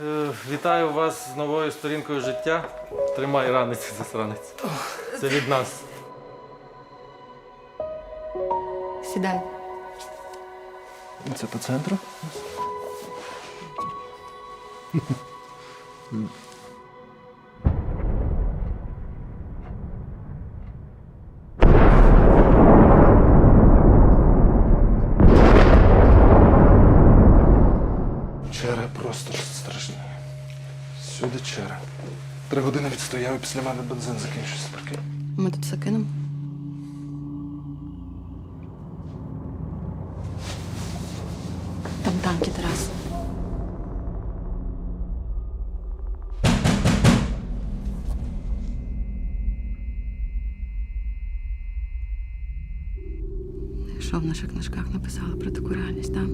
Е, Вітаю вас з новою сторінкою життя. Тримай ранець, засранець. Це від нас. Сідай. Це по центру? Сюди черга. Три години відстояв і після мене бензин закінчився. Прикинь. Ми тут все кинемо. Там танки, Тарас. Що в наших книжках написали про таку реальність, так?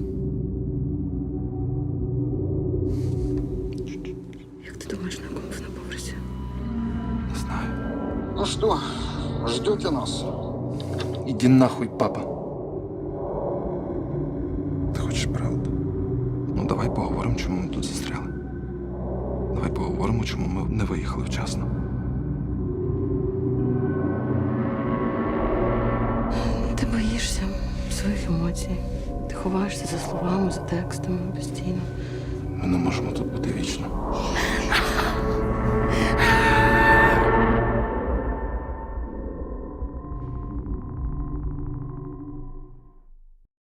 Ну что, ждете нас? Іди нахуй, папа. Ти хочеш правду? Ну давай поговоримо, чому ми тут застряли. Давай поговоримо, чому ми не виїхали вчасно. Ти боїшся своїх емоцій. Ти ховаєшся за словами, за текстами постійно. Ми не можемо тут бути вічно.